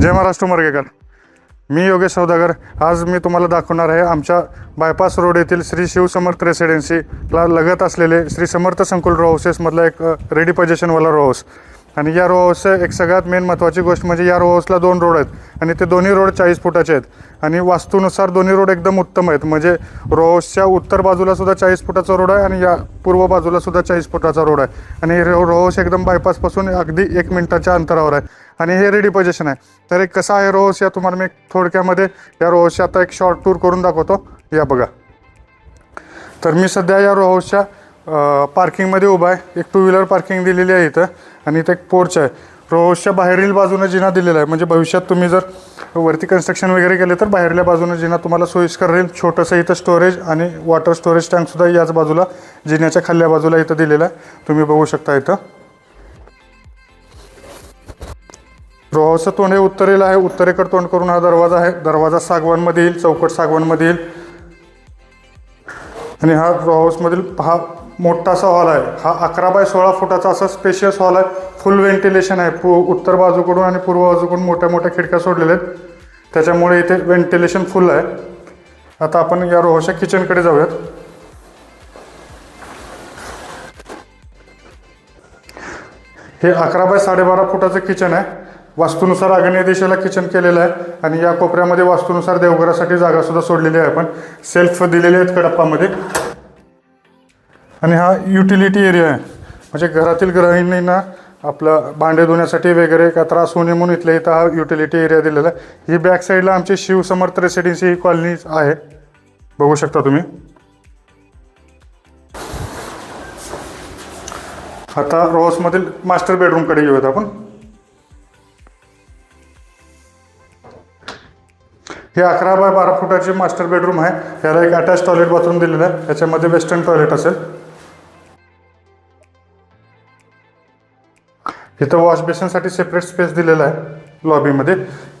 जय महाराष्ट्र मर्गेकर. मी योगेश सौदागर. आज मी तुम्हाला दाखवणार आहे आमच्या बायपास रोड येथील श्री शिवसमर्थ रेसिडेन्सीला लगत असलेले श्री समर्थ संकुल रो हाऊसेसमधला एक रेडी पजेशनवाला रो हाऊस आणि या रो हाऊसचं एक सगळ्यात मेन महत्त्वाची गोष्ट म्हणजे या रो हाऊसला दोन रोड आहेत. आणि ते दोन्ही रोड चाळीस फुटाचे आहेत. आणि वास्तूनुसार दोन्ही रोड एकदम उत्तम आहेत. म्हणजे रो हाऊसच्या उत्तर बाजूला सुद्धा चाळीस फुटाचा रोड आहे आणि या पूर्व बाजूला सुद्धा चाळीस फुटाचा रोड आहे. आणि रो रो हाऊस एकदम बायपासपासून अगदी एक मिनिटाच्या अंतरावर आहे. आणि हे रेडी पोझिशन आहे. तर एक कसं आहे रोहस या तुम्हाला मी एक थोडक्यामध्ये या रोहसची आता एक शॉर्ट टूर करून दाखवतो. या बघा. तर मी सध्या या रोहाऊसच्या पार्किंगमध्ये उभा आहे. एक टू व्हीलर पार्किंग दिलेली आहे इथं आणि इथं एक पोर्च आहे. रोहाऊसच्या बाहेरील बाजूनं जिना दिलेला आहे. म्हणजे भविष्यात तुम्ही जर वरती कन्स्ट्रक्शन वगैरे केले तर बाहेरल्या बाजूनं जिना तुम्हाला सोयीस्कर राहील. छोटंसं इथं स्टोरेज आणि वॉटर स्टोरेज टँकसुद्धा याच बाजूला जिन्याच्या खाल्ल्या बाजूला इथं दिलेला आहे. तुम्ही बघू शकता इथं. रोहावचं तोंड हे उत्तरेला आहे. उत्तरेकडे तोंड करून हा दरवाजा आहे. दरवाजा सागवानमध्ये येईल. चौकट सागवानमध्ये येईल. आणि हा रो हाऊसमधील हा मोठासा हॉल आहे. हा अकरा बाय सोळा फुटाचा असा स्पेशियस हॉल आहे. फुल व्हेंटिलेशन आहे. पू उत्तर बाजूकडून आणि पूर्व बाजूकडून मोठ्या मोठ्या खिडक्या सोडलेल्या आहेत. त्याच्यामुळे इथे व्हेंटिलेशन फुल आहे. आता आपण या रोहशा किचनकडे जाऊयात. हे अकरा बाय साडेबारा फुटाचं किचन आहे. वास्तूनुसार आग्नेय दिशेला किचन केलेलं आहे. आणि या कोपऱ्यामध्ये वास्तूनुसार देवघरासाठी जागासुद्धा सोडलेली आहे आपण. सेल्फ दिलेले आहेत कडप्पामध्ये. आणि हा युटिलिटी एरिया आहे. म्हणजे घरातील गृहिणींना आपलं भांडे धुण्यासाठी वगैरे का त्रास होऊ नये म्हणून इथल्या इथं हा युटिलिटी एरिया दिलेला आहे. ही बॅक साईडला आमची शिवसमर्थ रेसिडेन्सी ही कॉलनी आहे. बघू शकता तुम्ही. आता रोहसमधील मास्टर बेडरूमकडे येऊयात आपण. हे अकरा बाय बारा फुटाचे मास्टर बेडरूम आहे. याला एक अटॅच टॉयलेट बाथरूम दिलेलं आहे. याच्यामध्ये वेस्टर्न टॉयलेट असेल. इथं वॉश बेसिनसाठी सेपरेट स्पेस दिलेला आहे लॉबीमध्ये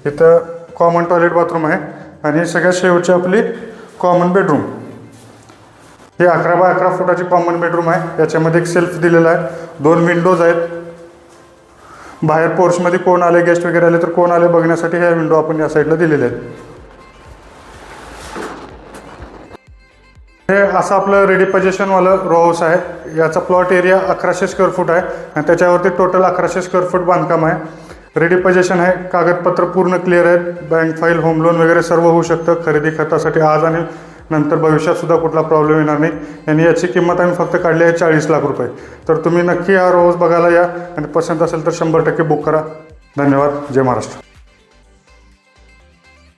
इथं कॉमन टॉयलेट बाथरूम आहे आणि सगळ्यात शेवटची आपली कॉमन बेडरूम हे अकरा बाय अकरा फुटाची कॉमन बेडरूम आहे. याच्यामध्ये एक सेल्फ दिलेला आहे. दोन विंडोज आहेत. बाहेर पोर्समध्ये कोण आले गेस्ट वगैरे आले तर कोण आले बघण्यासाठी ह्या विंडो आपण या साईडला दिलेले आहेत. हे असं आपलं रेडी पजेशनवालं रो हाऊस आहे. याचा प्लॉट एरिया अकराशे स्क्वेअर फूट आहे. आणि त्याच्यावरती टोटल अकराशे स्क्वेअर फूट बांधकाम आहे. रेडी पजेशन आहे. कागदपत्र पूर्ण क्लिअर आहेत. बँक फाईल होम लोन वगैरे सर्व होऊ शकतं. खरेदी खतासाठी आज आणि नंतर भविष्यात सुद्धा कुठला प्रॉब्लेम येणार नाही. आणि याची किंमत आम्ही फक्त काढली आहे चाळीस लाख रुपये. तर तुम्ही नक्की हा रोज बघायला या. आणि पसंत असेल तर शंभर टक्के बुक करा. धन्यवाद. जय महाराष्ट्र.